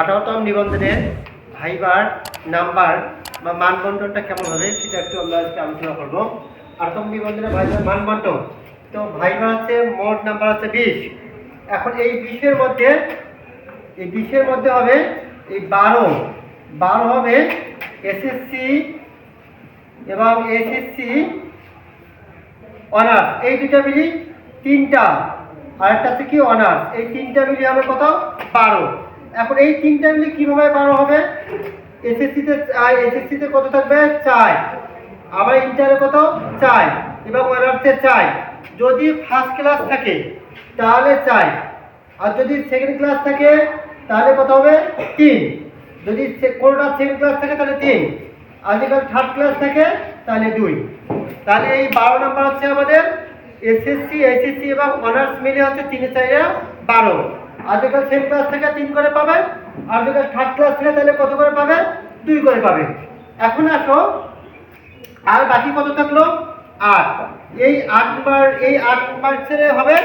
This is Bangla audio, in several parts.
আঠারোতম নিবন্ধনের ভাইবার নাম্বার বা মানবন্টনটা কেমন হবে সেটা একটু আমরা আজকে আলোচনা করব। আঠারোতম নিবন্ধনের ভাইবার মানবন্টন তো ভাইবার আছে, মোট নাম্বার আছে বিশ। এখন এই বিশের মধ্যে, এই বিশের মধ্যে হবে এই বারো। বারো হবে এসএসসি এবং এসএসসি অনার্স। এই দুটো মিলি তিনটা। আর একটা হচ্ছে কি অনার্স। এই তিনটা মিলি হবে কত? বারো। এখন এই তিনটা মিলি কীভাবে বারো হবে? এসএসসিতে এসএসসিতে কত থাকবে? চাই। আবার ইন্টারে কত? চাই। এবং অনার্সে চাই। যদি ফার্স্ট ক্লাস থাকে, তাহলে চাই। আর যদি সেকেন্ড ক্লাস থাকে, তাহলে কত হবে? তিন। যদি কোনোটা সেকেন্ড ক্লাস থাকে, তাহলে তিন। আর যদি থার্ড ক্লাস থাকে, তাহলে দুই। তাহলে এই বারো নাম্বার হচ্ছে আমাদের এসএসসি এসএসসি এবং অনার্স মিলে হচ্ছে তিন চাইরে বারো। আর যদি সেকেন্ড ক্লাস থেকে তিন করে পাবে আর যদি থার্ড ক্লাস থেকে তাহলে কত করে পাবে দুই করে পাবে এখন আসো, আর বাকি কত থাকল? আট। এই আট নাম্বার এই আট ছেড়ে হবে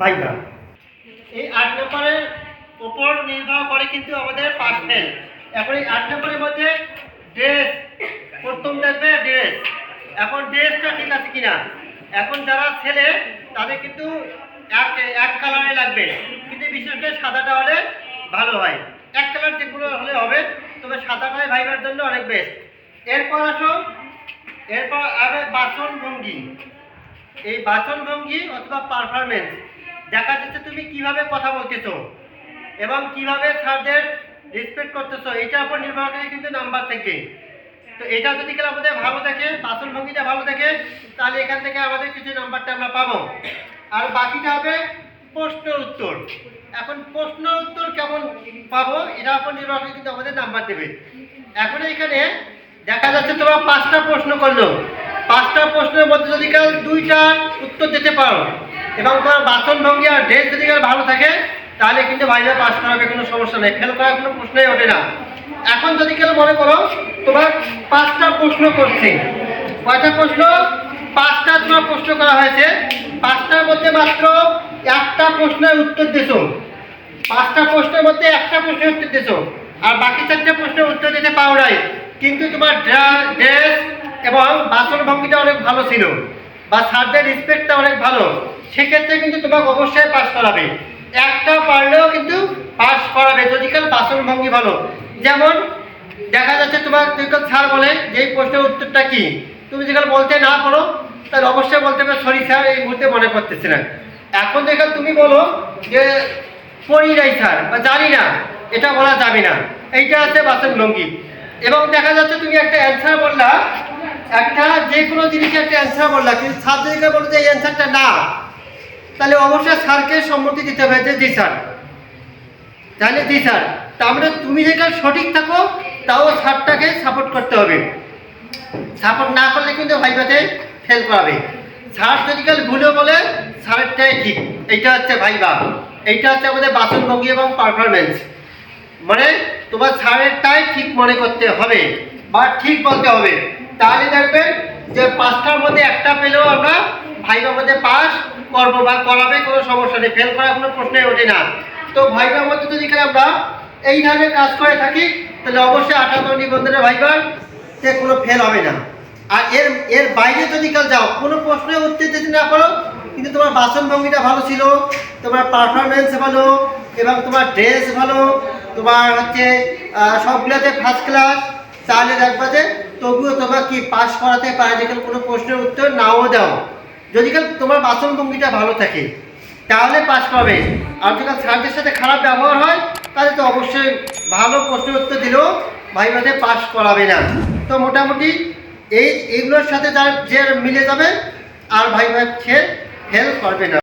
ভাইবা এই আট নম্বরের উপর নির্ভর করে কিন্তু আমাদের পাস ফেল এখন এই আট নম্বরের মধ্যে ড্রেস প্রথম দেখবে ড্রেস এখন ড্রেসটা ঠিক আছে কিনা? এখন যারা ছেলে, তাদের কিন্তু এক এক কালারে লাগবে। কিন্তু বিশেষ করে সাদাটা হলে ভালো হয়। এক কালার যেগুলো হলে হবে, তবে সাদাটাই ভাইবার জন্য অনেক বেস্ট এরপর আসো, এরপর আবে বাসন ভঙ্গি। এই বাচন ভঙ্গি অথবা পারফরমেন্স দেখা যাচ্ছে তুমি কীভাবে কথা বলতেছো এবং কীভাবে স্যারদের রেসপেক্ট করতেছো এটার উপর নির্ভর করে কিন্তু নাম্বার থেকে। তো এটা যদি কেউ আমাদের ভালো দেখে বাচন ভঙ্গিটা ভালো দেখে, তাহলে এখান থেকে আমাদের কিছু নাম্বারটা আমরা পাবো। আর বাকিটা হবে প্রশ্ন উত্তর। এখন প্রশ্ন উত্তর কেমন পাবো এটার উপর নির্ভর করে কিন্তু আমাদের নাম্বার দেবে। এখন এখানে দেখা যাচ্ছে তোমরা পাঁচটা প্রশ্ন করল। পাঁচটা প্রশ্নের মধ্যে যদি কাল দুইটা উত্তর দিতে পারো, এবং তোমার বাসন ভঙ্গি আর ড্রেস যদি কাল ভালো থাকে, তাহলে কিন্তু ভাইবা পাস করাবে, কোনো সমস্যা নেই। ফেল করার কোনো প্রশ্নই ওঠে না। এখন যদি কেউ মনে করো তোমার পাঁচটা প্রশ্ন করছে, কয়টা প্রশ্ন? পাঁচটা তোমার প্রশ্ন করা হয়েছে। পাঁচটার মধ্যে মাত্র একটা প্রশ্নের উত্তর দিছো। পাঁচটা প্রশ্নের মধ্যে একটা প্রশ্নের উত্তর দিছো। আর বাকি চারটে প্রশ্নের উত্তর দিতে পারো নাই। কিন্তু তোমার ড্রেস এবং বাসন ভঙ্গিটা অনেক ভালো ছিল বা স্যারদের রেসপেক্টটা অনেক ভালো। সেক্ষেত্রে কিন্তু তোমাকে অবশ্যই পাস করাবে। একটা পারলেও কিন্তু পাস করাবে যদি কাল বাসন ভঙ্গি ভালো। যেমন দেখা যাচ্ছে তোমার স্যার বলে যে এই প্রশ্নের উত্তরটা কি, তুমি যেখানে বলতে না পারো তাহলে অবশ্যই বলতে হবে সরি স্যার এই মুহূর্তে মনে করতেছি না। এখন যেখানে তুমি বলো যে পড়ি নাই স্যার বা জানি না, এটা বলা যাবে না। এইটা আছে বাসন ভঙ্গি। এবং দেখা যাচ্ছে তুমি একটা অ্যান্সার বললা, একটা যে কোনো জিনিসের একটা অ্যান্সার বললা, কিন্তু যদি বলো যে এই অ্যান্সারটা না, তাহলে অবশ্যই স্যারকে সম্মতি দিতে হবে যে জি স্যার তাহলে জি স্যার তার মানে তুমি যেটা সঠিক থাকো, তাও স্যারটাকে সাপোর্ট করতে হবে। সাপোর্ট না করলে কিন্তু ভাইভাতে ফেল করাবে। স্যার যদি কাল ভুলে বলে স্যারেরটাই ঠিক। এইটা হচ্ছে ভাইবা। এইটা হচ্ছে আমাদের বাসনভঙ্গি এবং পারফরমেন্স মানে তোমার স্যারেরটাই ঠিক মনে করতে হবে বা ঠিক বলতে হবে। তাহলে দেখবেন যে পাঁচটার মধ্যে একটা পেলেও আমরা ভাইবার মধ্যে পাস করব বা করাবে, কোনো সমস্যা নেই। ফেল করার কোনো প্রশ্নই ওঠে না। তো ভাইবার মধ্যে যদি আমরা এই ধরনের কাজ করে থাকি, তাহলে অবশ্যই আঠারো নিবন্ধনের ভাইবার সে কোনো ফেল হবে না। আর এর এর বাইরে যদি কাল যাও, কোনো প্রশ্নের উত্তর দিতে না পারো, কিন্তু তোমার বাসন ভঙ্গিটা ভালো ছিল, তোমার পারফরমেন্স ভালো, এবং তোমার ড্রেস ভালো, তোমার হচ্ছে সবগুলোতে ফার্স্ট ক্লাস তাহলে দেখবা যে তবুও তোমার কি পাস করাতে পারে যে কোনো প্রশ্নের উত্তর নাও দাও। যদি কাল তোমার বাসন ভঙ্গিটা ভালো থাকে, তাহলে পাস পাবে। আর যদি স্যারদের সাথে খারাপ ব্যবহার হয়, তাহলে তো অবশ্যই ভালো প্রশ্নের উত্তর দিলেও ভাইভাতে পাস করাবে না। তো মোটামুটি এই এইগুলোর সাথে তার যে মিলে যাবে আর ভাই ভাই সে ফেল করবে না।